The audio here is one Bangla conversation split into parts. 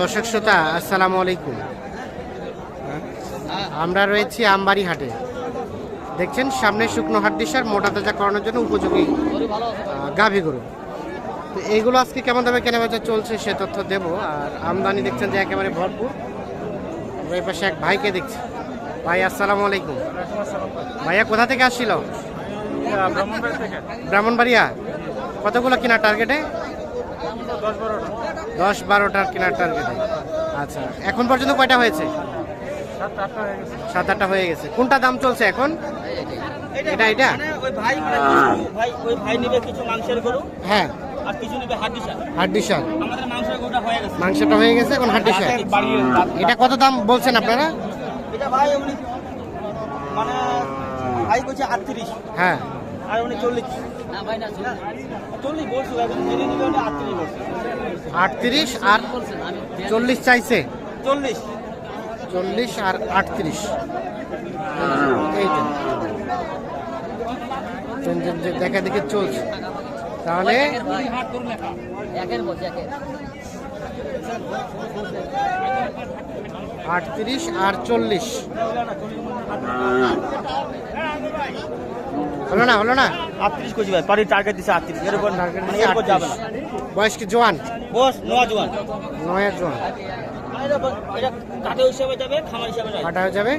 দর্শক শ্রোতা, আসসালামু আলাইকুম। আমরা রয়েছি আমবাড়ি হাটে। দেখছেন, সামনে শুকনো হাট দিশার মোটা তাজা করানোর জন্য উপযোগী গাভী গরু। তো এইগুলো আজকে কেমন দামে কেনা বেচা চলছে সে তথ্য দেবো। আর আমদানি দেখছেন যে একেবারে ভরপুর। আমরা এই পাশে এক ভাইকে দেখছি। ভাই, আসসালামু আলাইকুম। ভাইয়া, কোথা থেকে আসছিল? ব্রাহ্মণবাড়িয়া। কতগুলো কেনার টার্গেটে? দশ বারোটার কেনার টার্গেটে আচ্ছা এখন পর্যন্ত কয়টা হয়েছে? সাত আটটা হয়ে গেছে। কোনটা দাম চলছে এখন? এটা এটা? ভাই মানে হ্যাঁ। মাংসটা হয়ে গেছে এখন হাড্ডি শাক। এটা কত দাম বলছেন আপনারা? এটা ভাই উনি মানে হ্যাঁ। আর উনি চল্লিশ। আটত্রিশ আটত্রিশ আর চল্লিশ চাইছে। চল্লিশ। চল্লিশ আর আটত্রিশ। এইটা দেখা দেখে চলছে। তাহলে আটত্রিশ আর চল্লিশ। হলো না হলো না। আটত্রিশ করছি ভাই পারি টার্গেট দিছে আটত্রিশ। এর উপর মানে এর উপর যাবে না। বয়স কি জোয়ান? বস নোয়া জোয়ান। নয়ের জোয়ান। কাটা হয়ে যাবে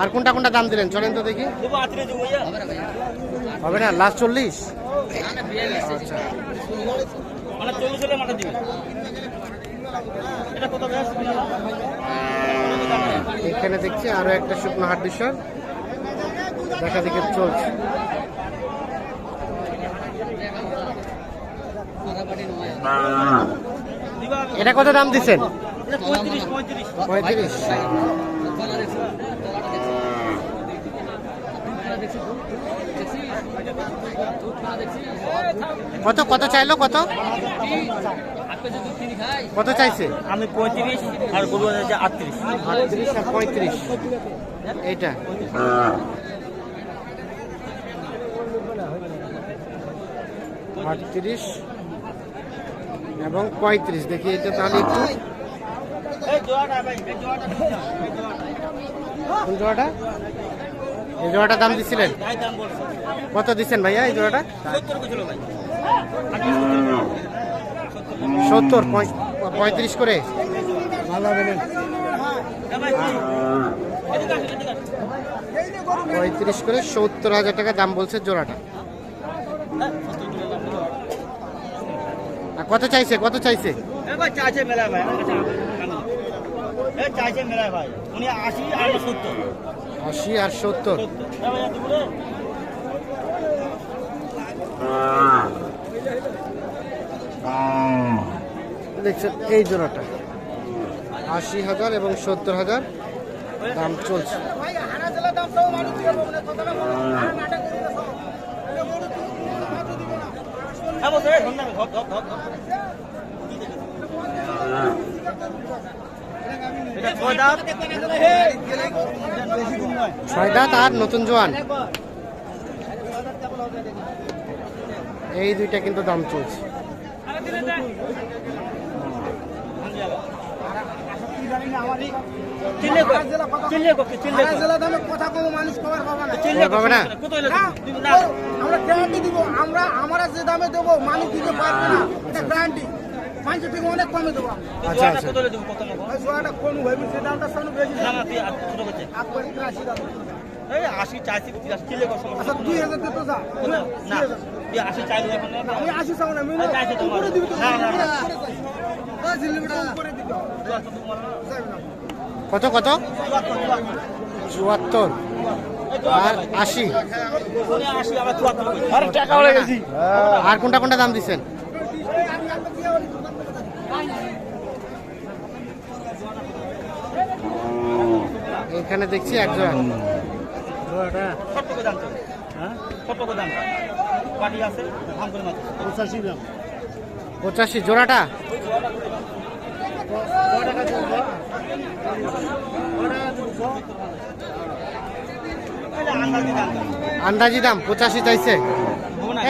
আর কোনটা কোনটা দাম দিলেন? চলেন তো দেখি। হবে না? লাস্ট চল্লিশ? মানে ব্যাস? এখানে দেখছি আরও একটা শুকনো হাট দেখা দেখে চলছে। এটা কত দাম দিচ্ছেন? পঁয়ত্রিশ। কত কত চাইলো কত? কত চাইছে? আমি পঁয়ত্রিশ আর গরু আছে আটত্রিশ। আটত্রিশ আর পঁয়ত্রিশ। এইটা। আটত্রিশ। এবং পঁয়ত্রিশ। দেখি এটা তাহলে একটু। কোন জোড়াটা এই জোড়াটা দাম বলছে। কত দিচ্ছেন ভাইয়া এই জোড়াটা সত্তর পঁয়ত্রিশ করে? ভালো হবে। পঁয়ত্রিশ করে সত্তর হাজার টাকা দাম বলছে জোড়াটা হ্যাঁ, সত্তর করে দাম দিল। আর কত চাইছে কত চাইছে? এ ভাই চাইছে মেলায় ভাই চাইছে উনি আশি আর সত্তর। আশি আর সত্তর। দেখছেন এই জোড়াটা। আশি হাজার এবং সত্তর হাজার দাম চলছে হ্যাঁ বলছে এই ধর না, ধর ধর ধর ধর। এটা ছয় দাম বেশি দিন নয় ছয় দাঁত আর নতুন জোয়ান। এই দুইটা কিন্তু দাম চলছে। আমরা গ্যারান্টি দিব আমরা আমরা যে দামে দেবো মানুষ দিতে পারবে না এটা গ্যারান্টি পাঁচ থেকে অনেক কমে দেবো। আচ্ছা, আচ্ছা। কত হইল কত নেব সোয়াটা কোন হইবে সে দামটা শোনো বেশি না না তুই আর দাম এই আচ্ছা দিতে যা না আমি আশি চাও না দিবি তো। না। করে দিবি। কত কত? চুয়াত্তর। আর আশি। হয়ে আর কোনটা কোনটা দাম দিচ্ছেন? এখানে দেখছি একজন। কত দাম পাটি আছে পঁচাশি জোড়াটা? আন্দাজি দাম পঁচাশি চাইছে।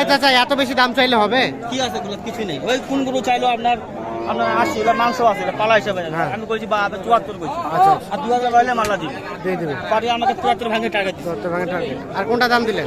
এ চাচা এত বেশি দাম চাইলে হবে? কি আছে কিছু নেই। ওই কোন গরু চাইলো আপনার আপনার আশি এটা মাংস আছে এটা পালা হিসাবে। হ্যাঁ। আমি কইছি বা চুয়াত্তর কইছি। আচ্ছা আর দু হাজার রইলে মাল্লা দিবে। দিয়ে দেবে। পারি আমাকে চুয়াত্তর ভাঙে টার্গেট দিবে চুয়াত্তর ভাঙে টার্গেট আর কোনটা দাম দিলেন?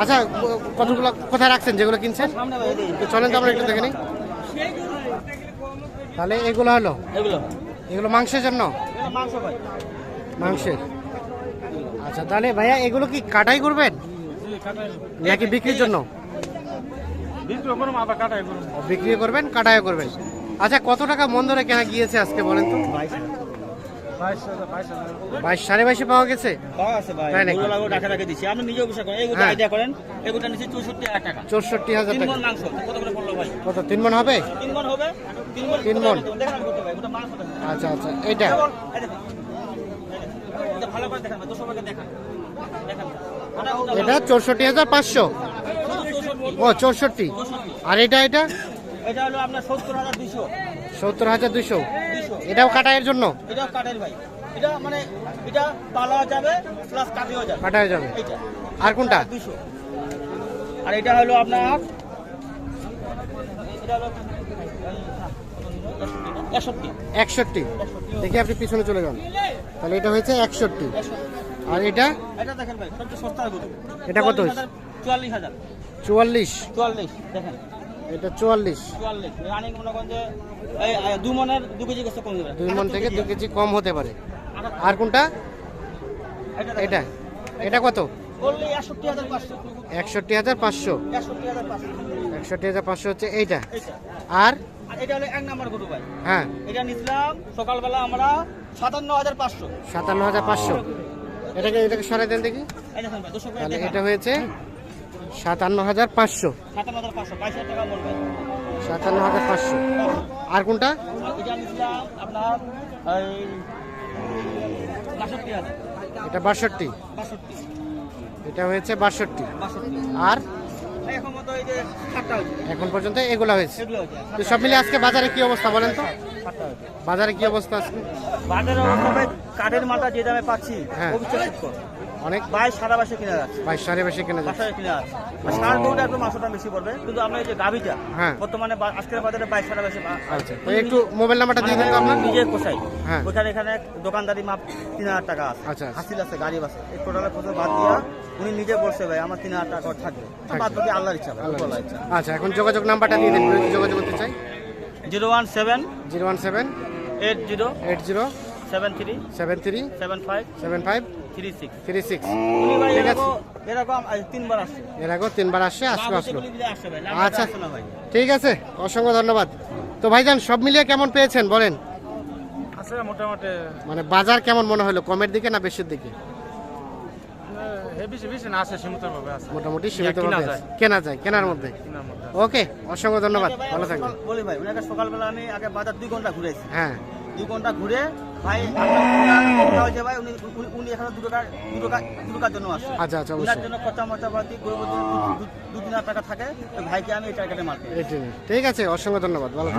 আচ্ছা কতগুলো কোথায় রাখছেন? যেগুলো কিনছেন? চলেন তো আমরা একটু দেখে নিই। তাহলে এগুলো হলো? এগুলো। এগুলো মাংসের জন্য? এটা মাংস ভাই। মাংসের। আচ্ছা তাহলে ভাইয়া এগুলো কি কাটাই করবেন? নাকি বিক্রির জন্য? বিক্রি কাটাই করবেন কাটাইও করবেন। আচ্ছা কত টাকা মন ধরে কেনা গিয়েছে আজকে বলেন তো? বাইশ সাড়ে বাইশে পাওয়া গেছে? হ্যাঁ। চৌষট্টি হাজার কত তিন মন হবে? তিন মন আচ্ছা আচ্ছা এইটা। এটা চৌষট্টি হাজার পাঁচশো। ও চৌষট্টি। চৌষট্টি। আর এটা এটা? এটা হলো আপনার সত্তর হাজার দুশো সত্তর হাজার দুইশো। দুশো এটাও কাটাইয়ের জন্য? এটাও ভাই। এটা মানে এটা পালা যাবে প্লাস কাটিও যাবে। কাটাই যাবে। আর কোনটা? দুশো আর এটা হলো আপনার একষট্টি। একষট্টি। দেখি আপনি পিছনে চলে যান। তাহলে এটা হয়েছে একষট্টি। আর এটা? এটা দেখেন ভাই সবচেয়ে সস্তা এটা কত চুয়াল্লিশ হাজার। চুয়াল্লিশ। চুয়াল্লিশ দেখেন। এটা চুয়াল্লিশ। চুয়াল্লিশ। রানিং মনে করেন যে এই এই দু মনের দু কেজি কমে দুই মন থেকে দু কেজি কম হতে পারে। আর কোনটা? এটা এটা। কত? একষট্টি হাজার পাঁচশো। একষট্টি হাজার পাঁচশো। হচ্ছে এইটা। আর? এটা হলো এক নাম্বার গরু ভাই। হ্যাঁ। এটা নিছিলাম সকালবেলা আমরা সাতান্ন হাজার পাঁচশো। সাতান্ন হাজার পাঁচশো। এটাকে এটাকে সরাই দেন দেখি। এটা হয়েছে সাতান্ন হাজার পাঁচশো। সাতান্ন হাজার পাঁচশো। আর কোনটা? এটা বাষট্টি। এটা হয়েছে বাষট্টি। আর? এখন পর্যন্ত এগুলো হয়েছে। তো সব মিলে আজকে বাজারে কি অবস্থা বলেন তো? বাজারে কি অবস্থা আজকে? বাজারে কাঠের মালটা যে দামে পাচ্ছি হ্যাঁ। অনেক বাইশ সারা বাসে কিনে যাচ্ছে। বাইশ সাড়ে বেশি কেনা যাচ্ছে। কিনে যাচ্ছে। সার গরুটা একটু মাংসটা বেশি পড়বে। কিন্তু আমরা এই যে গাভিটা হ্যাঁ। বর্তমানে আজকের বাজারে বাইশ সারা বেশি আচ্ছা একটু মোবাইল নাম্বারটা দিয়ে দিন তো আপনার। নিজের কোথায় হ্যাঁ। ওখানে এখানে দোকানদারি মাপ তিন হাজার টাকা আছে। আচ্ছা, আচ্ছা। হাসিল আছে গাড়ি আছে এই টোটালের খরচ বাদ দিয়া উনি নিজে বলছে ভাই আমার তিন হাজার টাকা থাকবে। বাদ বাকি আল্লাহর ইচ্ছা আল্লাহর ইচ্ছা। আচ্ছা এখন যোগাযোগ নাম্বারটা দিয়ে দিন যোগাযোগ করতে চাই। Zero one seven zero one seven eight zero eight zero seven three seven three seven five seven five three six three six ঠিক আছে। এরকম তিনবার আসছে। এর আগেও তিনবার আসছে আজকে আসলো। আচ্ছা। ঠিক আছে অসংখ্য ধন্যবাদ। তো ভাইজান সব মিলিয়ে কেমন পেয়েছেন বলেন? আছে মোটামুটি। মানে বাজার কেমন মনে হলো কমের দিকে না বেশির দিকে? মোটামুটি সীমিত কেনা যায়। কেনা যায় কেনার মধ্যে। মধ্যে ওকে অসংখ্য ধন্যবাদ ভালো থাকবেন। বলি ভাই ওনাকে সকালবেলা আমি আগে বাজার দুই ঘণ্টা ঘুরেছি। হ্যাঁ। দুই ঘণ্টা ঘুরে ভাই হয়েছে ভাই উনি উনি- উনি এখানে দু টাকা দু টাকা দু টাকার জন্য আসছে আচ্ছা আচ্ছা জন্য খরচা মরচা পাতি গরিব দু তিন হাজার টাকা থাকে তো ভাইকে আমি এই টাকাটা মারতে ঠিক আছে অসংখ্য ধন্যবাদ ভালো